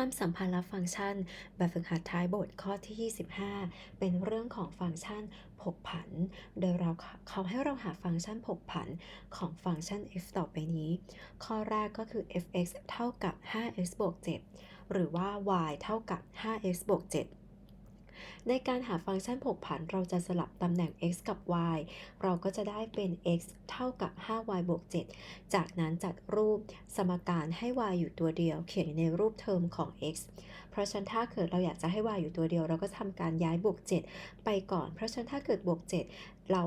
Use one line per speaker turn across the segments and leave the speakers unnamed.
ความสัมพันธ์และฟังก์ชัน แบบฝึกหัดท้ายบทข้อที่ 25 เป็นเรื่องของฟังก์ชันผกผัน โดยเราเขาให้เราหาฟังก์ชันผกผันของฟังก์ชัน f ต่อไปนี้ ข้อแรกก็คือ f(x) เท่ากับ 5x บวก7หรือว่า y เท่ากับ 5x บวก7 ในการหาฟังก์ชันผกผันเราจะสลับตำแหน่ง x กับ y เราก็จะได้เป็น x เท่ากับ 5y บวก 7 จากนั้นจัดรูปสมการให้ y อยู่ตัวเดียว เขียนในรูปเทอมของ x เพราะฉะนั้นถ้าเกิดเราอยากจะให้ y อยู่ตัวเดียว เราก็ทำการย้ายบวก 7 ไปก่อน เพราะฉะนั้นถ้าเกิดบวก 7 เรา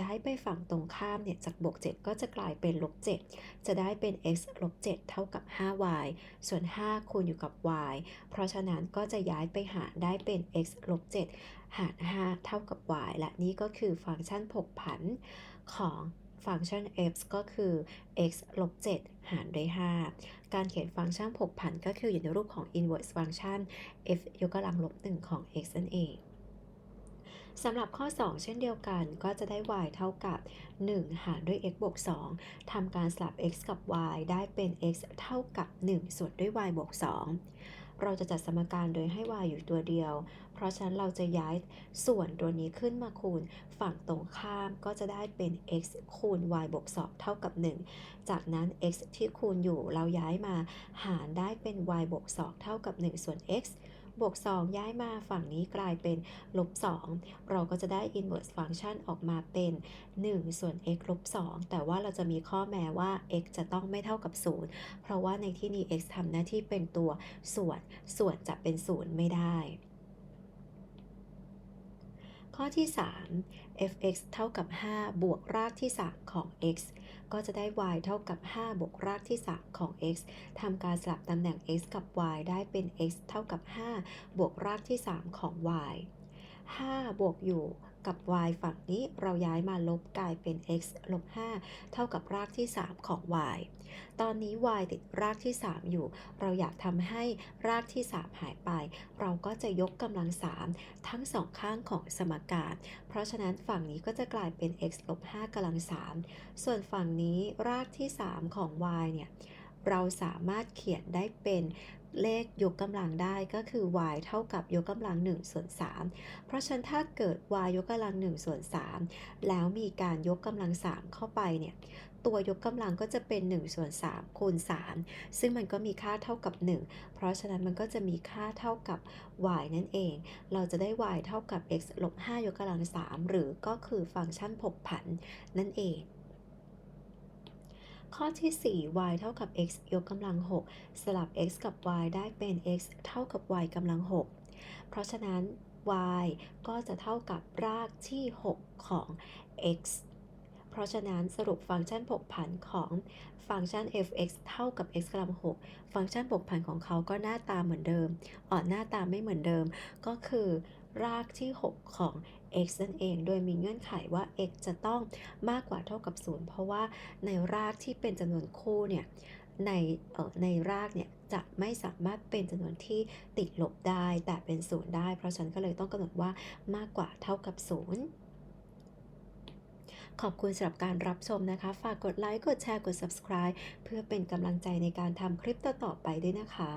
ย้ายไปฝั่งตรงข้ามเนี่ยจากบวก 7 ก็จะกลายเป็นลบ 7 จะได้เป็น x ลบ 7 เท่ากับ 5y ส่วน 5 คูณอยู่กับ y เพราะฉะนั้นก็จะย้ายไปหารได้เป็น x ลบ 7 หาร 5 เท่ากับ y และนี่ก็คือฟังก์ชันผกผันของฟังก์ชัน f ก็คือ x ลบ 7 หารด้วย 5 การเขียนฟังก์ชันผกผันก็คืออยู่ในรูปของ inverse function f ยกกำลังลบ 1 ของ x นั่นเอง สำหรับข้อ 2 เช่นเดียวกันก็จะได้ y เท่ากับ 1 หารด้วย x บวก 2ทำการสลับ x กับ y ได้เป็น x เท่ากับ 1 ส่วนด้วย y บวก 2 เราจะจัดสมการโดยให้ y อยู่ตัวเดียว เพราะฉะนั้นเราจะย้ายส่วนตัวนี้ขึ้นมาคูณ ฝั่งตรงข้ามก็จะได้เป็น x คูณ y บวก 2 เท่ากับ 1 จากนั้น x ที่คูณอยู่เราย้ายมาหารได้เป็น y บวก 2 เท่ากับ 1 ส่วน x บวก 2 ย้ายมาฝั่งนี้กลายเป็นลบ 2 เราก็จะได้ inverse function ออกมาเป็น 1 ส่วน x ลบ 2 แต่ว่าเราจะมีข้อแม้ว่า x จะต้องไม่เท่ากับ 0 เพราะว่าในที่นี้ x ทำหน้าที่เป็นตัวส่วน ส่วนจะเป็น 0 ไม่ได้ ข้อที่ 3 f(x) เท่ากับ 5 บวกรากที่ 3 ของ x ก็จะได้ y เท่ากับ 5 บวกรากที่ 3 ของ x ทำการสลับตำแหน่ง x กับ y ได้เป็น x เท่ากับ 5 บวกรากที่ 3 ของ y 5 บวกอยู่ กับ y ฝั่งนี้เราย้ายมาลบกลายเป็น x ลบ 5 เท่ากับรากที่ 3 ของ y ตอนนี้ y ติดรากที่ 3 อยู่ เราอยากทำให้รากที่ 3 หายไป เราก็จะยกกำลัง 3 ทั้งสองข้างของสมการ เพราะฉะนั้นฝั่งนี้ก็จะกลายเป็น x ลบ 5กำลัง 3 ส่วนฝั่งนี้รากที่ 3 ของ y เนี่ย เราสามารถเขียนได้เป็นเลขยกกำลังได้ก็คือ y เท่ากับยกกำลัง1ส่วน3เพราะฉะนั้นถ้าเกิด y ยกกำลัง1ส่วน3แล้วมีการยกกำลัง 3 เข้าไปเนี่ยตัวยกกำลังก็จะเป็น1ส่วน3คูณ3ซึ่งมันก็มีค่าเท่ากับ 1 เพราะฉะนั้นมันก็จะมีค่าเท่ากับ y นั่นเอง เราจะได้ y เท่ากับ x ลบ5ยกกำลัง3หรือก็คือฟังก์ชันผกผันนั่นเอง ข้อที่ 4 y เท่ากับ x ยกกำลัง 6 สลับ x กับ y ได้เป็น x เท่ากับ y กำลัง 6 เพราะฉะนั้น y ก็จะเท่ากับรากที่ 6 ของ x เพราะฉะนั้นสรุปฟังก์ชันผกผันของฟังก์ชัน f(x) เท่ากับ x กำลัง 6 ฟังก์ชันผกผันของเขาก็หน้าตาเหมือนเดิมอ่อนหน้าตาไม่เหมือนเดิม ก็คือ รากที่ 6 ของ x นั่นเอง โดยมีเงื่อนไขว่า x จะต้องมากกว่าเท่ากับ 0 เพราะว่าในรากที่เป็นจำนวนคู่เนี่ยในเอ่อในรากเนี่ยจะไม่สามารถเป็นจำนวนที่ติดลบได้ แต่เป็นศูนย์ได้ เพราะฉันก็เลยต้องกำหนดว่ามากกว่าเท่ากับ0ขอบคุณสำหรับการรับชมนะคะ ฝากกดไลค์ กดแชร์ กด subscribe เพื่อเป็นกำลังใจในการทำคลิปต่อๆไปด้วยนะคะ